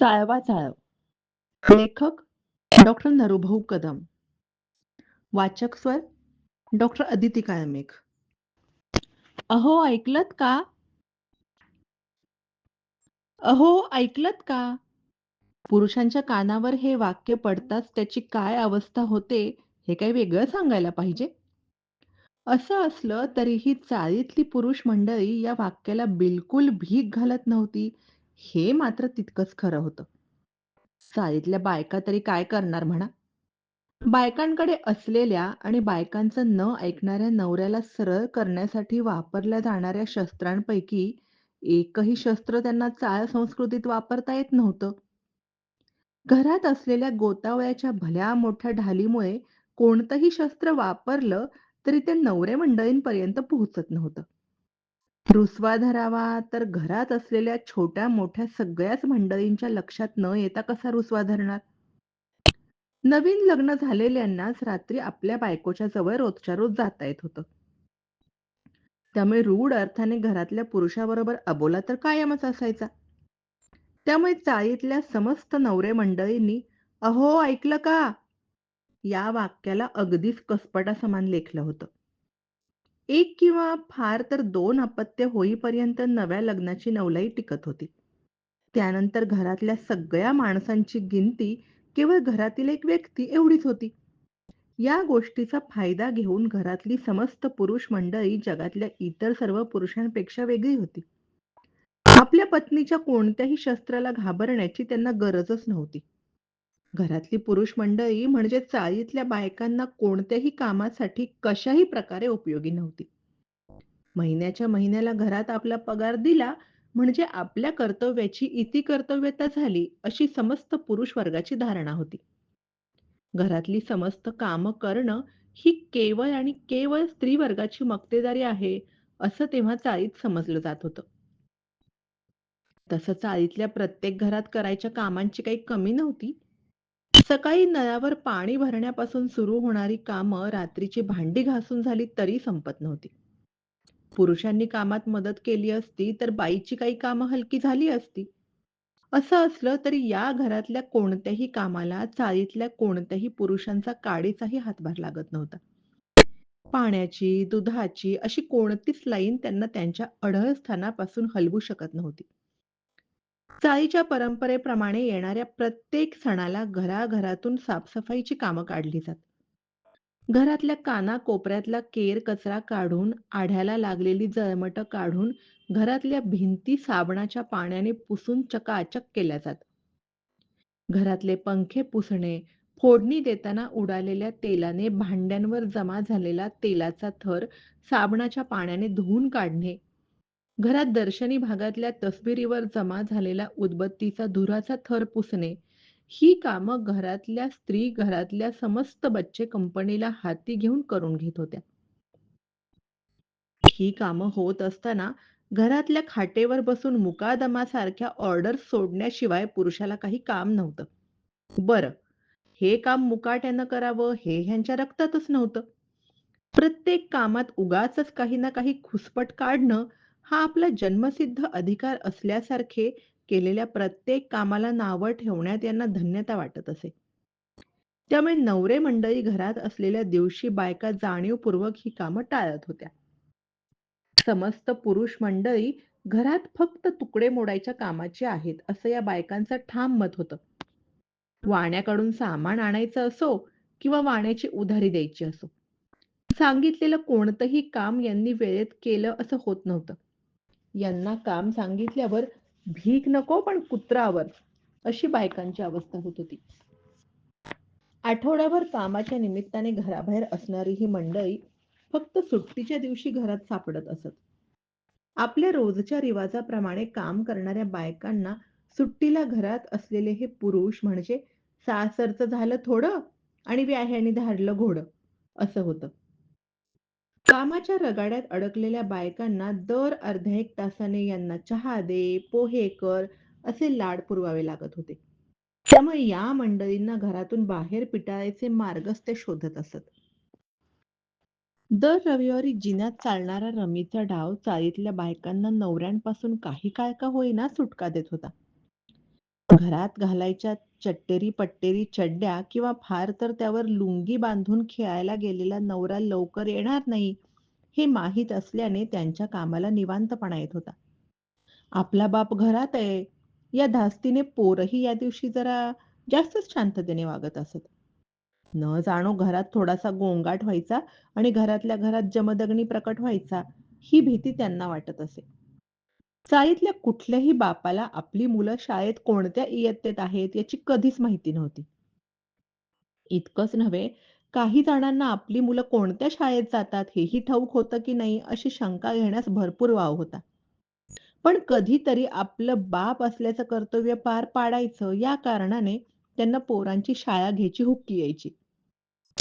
चाळवा चाळव लेखक डॉक्टर नरुभाऊ कदम. वाचक स्वर डॉक्टर अदिती काळमेघ. अहो ऐकलत का? अहो ऐकलत का? पुरुषांच्या कानावर हे वाक्य पडताच त्याची काय अवस्था होते हे काही वेगळं सांगायला पाहिजे? असं असलं तरीही चाळीतली पुरुष मंडळी या वाक्याला बिलकुल भीक घालत नव्हती. हे मात्र तितकंच खरं होतं. चाळीतल्या बायका तरी काय करणार म्हणा? बायकांकडे असलेल्या आणि बायकांचं न ऐकणाऱ्या नवऱ्याला सरळ करण्यासाठी वापरल्या जाणाऱ्या शस्त्रांपैकी एकही शस्त्र त्यांना चाळ संस्कृतीत वापरता येत नव्हतं. घरात असलेल्या गोतावळ्याच्या भल्या मोठ्या ढालीमुळे कोणतंही शस्त्र वापरलं तरी ते नवरे मंडळींपर्यंत पोहोचत नव्हतं. रुसवा धरावा तर घरात असलेल्या छोट्या मोठ्या सगळ्याच मंडळींच्या लक्षात न येता कसा रुसवा धरणार? नवीन लग्न झालेल्यांनाच रात्री आपल्या बायकोच्या जवळ रोजच्या रोज जाता येत होतं. त्यामुळे रूढ अर्थाने घरातल्या पुरुषाबरोबर अबोला तर कायमच असायचा. त्यामुळे चाळीतल्या समस्त नवरे मंडळींनी अहो ऐकलं का? या वाक्याला अगदीच कसपटा समान लेखलं होतं. एक किंवा फार तर दोन अपत्य होईपर्यंत नव्या लग्नाची नवलाई टिकत होती. त्यानंतर घरातल्या सगळ्या माणसांची गिनती केवळ घरातील एक व्यक्ती एवढीच होती. या गोष्टीचा फायदा घेऊन घरातली समस्त पुरुष मंडळी जगातल्या इतर सर्व पुरुषांपेक्षा वेगळी होती. आपल्या पत्नीच्या कोणत्याही शस्त्राला घाबरण्याची त्यांना गरजच नव्हती. घरातली पुरुष मंडळी म्हणजे चाळीतल्या बायकांना कोणत्याही कामासाठी कशाही प्रकारे उपयोगी नव्हती. महिन्याच्या महिन्याला घरात आपला पगार दिला म्हणजे आपल्या कर्तव्याची इति कर्तव्यता झाली अशी समस्त पुरुष वर्गाची धारणा होती. घरातली समस्त काम करणं ही केवळ आणि केवळ स्त्री वर्गाची मक्तेदारी आहे असं तेव्हा चाळीत समजलं जात होतं. तसं चाळीतल्या प्रत्येक घरात करायच्या कामांची काही कमी नव्हती सकाळी नळावर पाणी भरण्यापासून सुरू होणारी कामं रात्रीची भांडी घासून झाली तरी संपत नव्हती. पुरुषांनी कामात मदत केली असती तर बाईची काही कामं हलकी झाली असती. असं असलं तरी या घरातल्या कोणत्याही कामाला चाळीतल्या कोणत्याही पुरुषांचा काडीचाही हातभार लागत नव्हता. पाण्याची दुधाची अशी कोणतीच लाईन त्यांना त्यांच्या अढळ स्थानापासून हलवू शकत नव्हती. चाळीच्या परंपरेप्रमाणे येणाऱ्या प्रत्येक सणाला घराघरातून साफसफाईची कामं काढली जात घरातल्या काना कोपऱ्यातला केर कचरा काढून आढ्याला लागलेली जळमट काढून घरातल्या भिंती साबणाच्या पाण्याने पुसून चकाचक केल्या जात घरातले पंखे पुसणे फोडणी देताना उडालेल्या तेलाने भांड्यांवर जमा झालेला तेलाचा थर साबणाच्या पाण्याने धुवून काढणे घरात दर्शनी भागातल्या तसबिरीवर जमा झालेला उदबत्तीचा धुराचा थर पुसणे ही कामं घरातल्या स्त्री घरातल्या समस्त बच्चे कंपनीला हाती घेऊन करून घेत होत्या. ही कामं होत असताना घरातल्या खाटेवर बसून मुकादमासारख्या ऑर्डर सोडण्याशिवाय पुरुषाला काही काम नव्हतं. बरं हे काम मुकाट्यानं करावं हे ह्यांच्या रक्तातच नव्हतं. प्रत्येक कामात उगाच काही ना काही खुसपट काढणं हा आपला जन्मसिद्ध अधिकार असल्यासारखे केलेल्या प्रत्येक कामाला नावं ठेवण्यात यांना धन्यता वाटत असे. त्यामुळे नवरे मंडळी घरात असलेल्या दिवशी बायका जाणीवपूर्वक ही कामं टाळत होत्या. समस्त पुरुष मंडळी घरात फक्त तुकडे मोडायच्या कामाचे आहेत असं या बायकांचं ठाम मत होतं. वाण्याकडून सामान आणायचं असो किंवा वाण्याची उधारी द्यायची असो. सांगितलेलं कोणतंही काम यांनी वेळेत केलं असं होत नव्हतं. यांना काम सांगितल्यावर भीक नको पण कुत्रावर अशी बायकांची अवस्था होत होती. आठवड्याभर कामाच्या निमित्ताने घराबाहेर असणारी ही मंडळी फक्त सुट्टीच्या दिवशी घरात सापडत असत. आपल्या रोजच्या रिवाजाप्रमाणे काम करणाऱ्या बायकांना सुट्टीला घरात असलेले हे पुरुष म्हणजे सासरचं झालं थोडं आणि व्याह्याने धाडलं घोडं असं होतं. कामाच्या रगाड्यात अडकलेल्या बायकांना दर अर्ध्या एक तासाने यांना चहा दे पोहे कर असे लाड पुरवावे लागत होते. त्यामुळे या मंडळींना घरातून बाहेर पिटाळायचे मार्गच ते शोधत असत. दर रविवारी जिन्यात चालणारा रमीचा डाव चाळीतल्या बायकांना नवऱ्यांपासून काही काळ का होईना सुटका देत होता. घरात घालायच्या चट्टेरी-पट्टेरी चड्ड्या किंवा फार तर त्यावर लुंगी बांधून खेळायला गेलेला नवरा लवकर येणार नाही, हे माहीत असल्याने त्यांच्या कामाला निवांतपणा येत होता. आपला बाप घरात आहे, या धास्तीने पोरही या दिवशी जरा जास्तच शांततेने वागत असत. न जाणो घरात थोडासा गोंगाट व्हायचा आणि घरातल्या घरात जमदग्नी प्रकट व्हायचा, ही भीती त्यांना वाटत असे. चाळीतल्या कुठल्याही बापाला आपली मुलं शाळेत कोणत्या इयत्तेत आहेत याची कधीच माहिती नव्हती. इतकंच नव्हे, काही जणांना आपली मुलं कोणत्या शाळेत जातात हेही ठाऊक होतं की नाही अशी शंका घेण्यास भरपूर वाव होता. पण कधीतरी आपलं बाप असल्याचं कर्तव्य पार पाडायचं या कारणाने त्यांना पोरांची शाळा घ्यायची हुक्की यायची.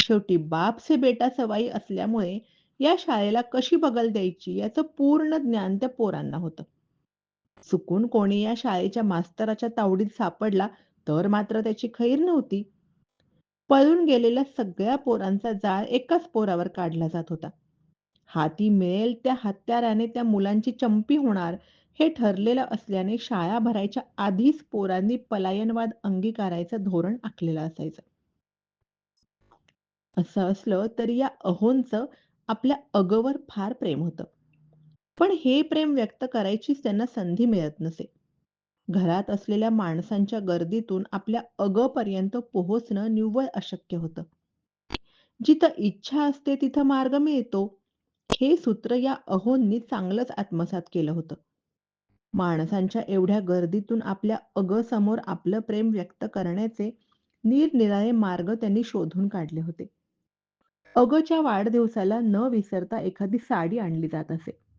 शेवटी बाप से बेटा सवाई असल्यामुळे या शाळेला कशी बगल द्यायची याचं पूर्ण ज्ञान त्या पोरांना होतं. चुकून कोणी या शाळेच्या मास्तराच्या तावडीत सापडला तर मात्र त्याची खैर नव्हती. पळून गेलेल्या सगळ्या पोरांचा जाळ एकाच पोरावर काढला जात होता. हाती मिळेल त्या हत्याराने त्या मुलांची चंपी होणार हे ठरलेलं असल्याने शाळा भरायच्या आधीच पोरांनी पलायनवाद अंगीकारायचं धोरण आखलेलं असायचं. असं असलं तरी या अहोंचं आपल्या अगवर फार प्रेम होतं. पण हे प्रेम व्यक्त करायचीच त्यांना संधी मिळत नसे. घरात असलेल्या माणसांच्या गर्दीतून आपल्या अगपर्यंत पोहोचणं निव्वळ अशक्य होतं. जिथं इच्छा असते तिथं मार्ग मिळतो, हे सूत्र या अहोंनी चांगलंच आत्मसात केलं होतं. माणसांच्या एवढ्या गर्दीतून आपल्या अगंसमोर आपलं प्रेम व्यक्त करण्याचे निरनिराळे मार्ग त्यांनी शोधून काढले होते. अगच्या वाढदिवसाला न विसरता एखादी साडी आणली जात असे.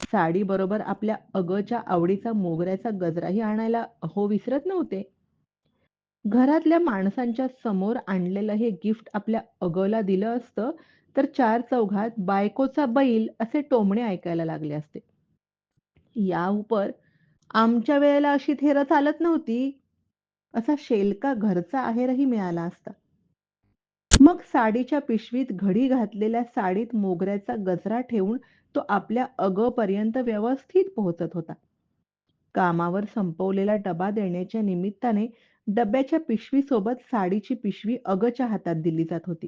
साडीबरोबर आपल्या अगच्या आवडीचा मोगऱ्याचा गजराही आणायला हो विसरत नव्हते. घरातल्या माणसांच्या समोर आणलेलं हे गिफ्ट आपल्या अगला दिलं असतं तर चार चौघात बायकोचा बैल असे टोमणे ऐकायला लागले असते. या उपर आमच्या वेळेला अशी थेरं चालत नव्हती, असा शेलका घरचा आहेरही मिळाला असता. मग साडीच्या पिशवीत घडी घातलेल्या साडीत मोगऱ्याचा गजरा ठेवून तो आपल्या अगपर्यंत व्यवस्थित पोहोचत होता. कामावर संपवलेला डबा देण्याच्या निमित्ताने डब्याच्या पिशवीसोबत साडीची पिशवी अगच्या हातात दिली जात होती.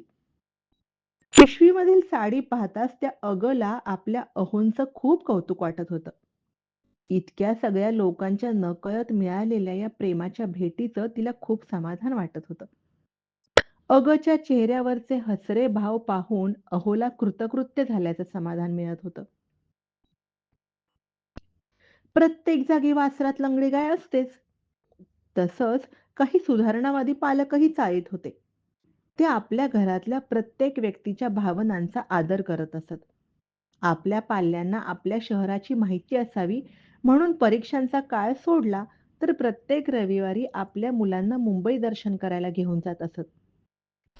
पिशवीमधील साडी पाहताच त्या अगला आपल्या अहोंचं खूप कौतुक वाटत होतं. इतक्या सगळ्या लोकांच्या नकळत मिळालेल्या या प्रेमाच्या भेटीचं तिला खूप समाधान वाटत होतं. अगच्या चेहऱ्यावरचे हसरे भाव पाहून अहोला कृतकृत्य झाल्याचं समाधान मिळत होतं. प्रत्येक जागी वासरात लंगडी गाय असतेच. तसंच काही सुधारणावादी पालकही चाळीत होते. ते आपल्या घरातल्या प्रत्येक व्यक्तीच्या भावनांचा आदर करत असत. आपल्या पाल्यांना आपल्या शहराची माहिती असावी म्हणून परीक्षांचा काळ सोडला तर प्रत्येक रविवारी आपल्या मुलांना मुंबई दर्शन करायला घेऊन जात असत.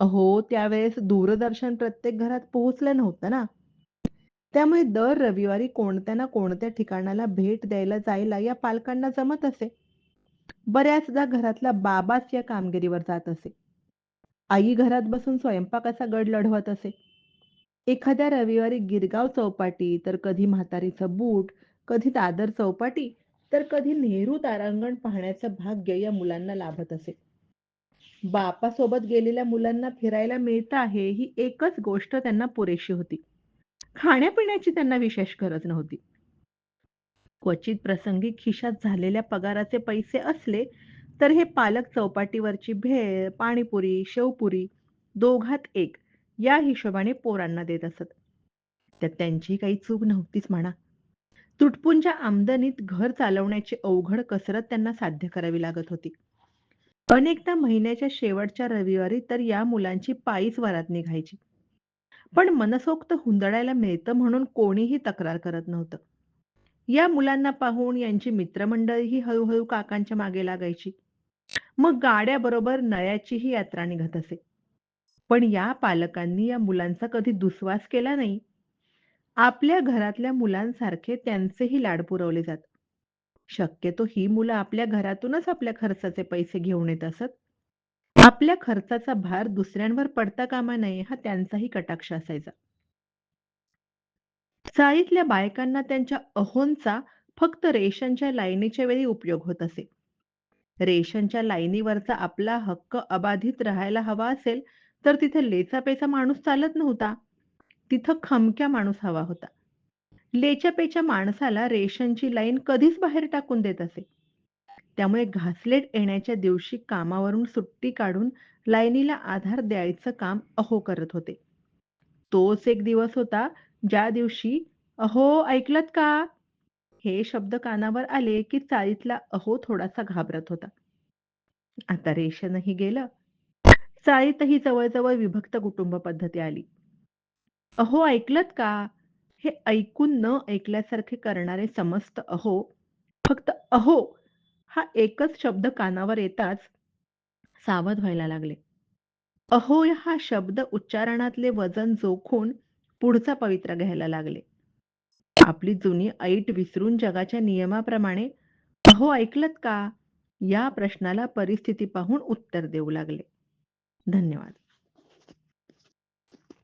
अहो, त्यावेळेस दूरदर्शन प्रत्येक घरात पोहोचलं नव्हतं ना. त्यामुळे दर रविवारी कोणत्या ना कोणत्या ठिकाणाला भेट द्यायला जायला या पालकांना जमत असे. बऱ्याचदा घरातला बाबाच या कामगिरीवर जात असे. आई घरात बसून स्वयंपाकाचा गड लढवत असे. एखाद्या रविवारी गिरगाव चौपाटी, तर कधी म्हातारीचं बूट, कधी दादर चौपाटी, तर कधी नेहरू तारांगण पाहण्याचं भाग्य या मुलांना लाभत असे. बापासोबत गेलेल्या मुलांना फिरायला मिळतं आहे ही एकच गोष्ट त्यांना पुरेशी होती. खाण्यापिण्याची त्यांना विशेष गरज नव्हती. क्वचित प्रसंगी खिशात झालेल्या पगाराचे पैसे असले तर हे पालक चौपाटीवरची भेळ, पाणीपुरी, शेवपुरी दोघात एक या हिशोबाने पोरांना देत असत. त्यात त्यांची काही चूक नव्हतीच म्हणा. तुटपुंच्या आमदनीत घर चालवण्याची अवघड कसरत त्यांना साध्य करावी लागत होती. अनेकदा महिन्याच्या शेवटच्या रविवारी तर या मुलांची पायीच वरात निघायची. पण मनसोक्त हुंदडायला मिळतं म्हणून कोणीही तक्रार करत नव्हतं. या मुलांना पाहून यांची मित्रमंडळीही हळूहळू काकांच्या मागे लागायची. मग गाड्याबरोबर नळ्याचीही यात्रा निघत असे. पण या पालकांनी या मुलांचा कधी दुस्वास केला नाही. आपल्या घरातल्या मुलांसारखे त्यांचेही लाड पुरवले जात. शक्यतो ही मुलं आपल्या घरातूनच आपल्या खर्चाचे पैसे घेऊन येत असत. आपल्या खर्चाचा भार दुसऱ्यांवर पडता कामा नये हा त्यांचाही कटाक्ष असायचा. चाळीतल्या बायकांना त्यांच्या अहोंचा फक्त रेशनच्या लाईनीच्या वेळी उपयोग होत असे. रेशनच्या लाईनीवरचा आपला हक्क अबाधित राहायला हवा असेल, तर तिथे लेचापेचा माणूस चालत नव्हता. तिथं खमक्या माणूस हवा होता. लेच्यापेच्या माणसाला रेशनची लाईन कधीच बाहेर टाकून देत असे. त्यामुळे घासलेट येण्याच्या दिवशी कामावरून सुट्टी काढून लाईनीला आधार द्यायचं काम अहो करत होते. तोच एक दिवस होता, ज्या दिवशी "अहो, ऐकलत का?" हे शब्द कानावर आले, की चाळीतला अहो थोडासा घाबरत होता. आता रेशनही गेलं. चाळीतही जवळ-जवळ विभक्त कुटुंब पद्धती आली. "अहो, ऐकलत का?" हे ऐकून न ऐकल्यासारखे करणारे समस्त अहो, फक्त "अहो" हा एकच शब्द कानावर येताच सावध व्हायला लागले. अहो हा शब्द उच्चारणातले वजन जोखून पुढचा पवित्रा घ्यायला लागले. आपली जुनी ऐट विसरून जगाच्या नियमाप्रमाणे "अहो ऐकलत का?" या प्रश्नाला परिस्थिती पाहून उत्तर देऊ लागले. धन्यवाद.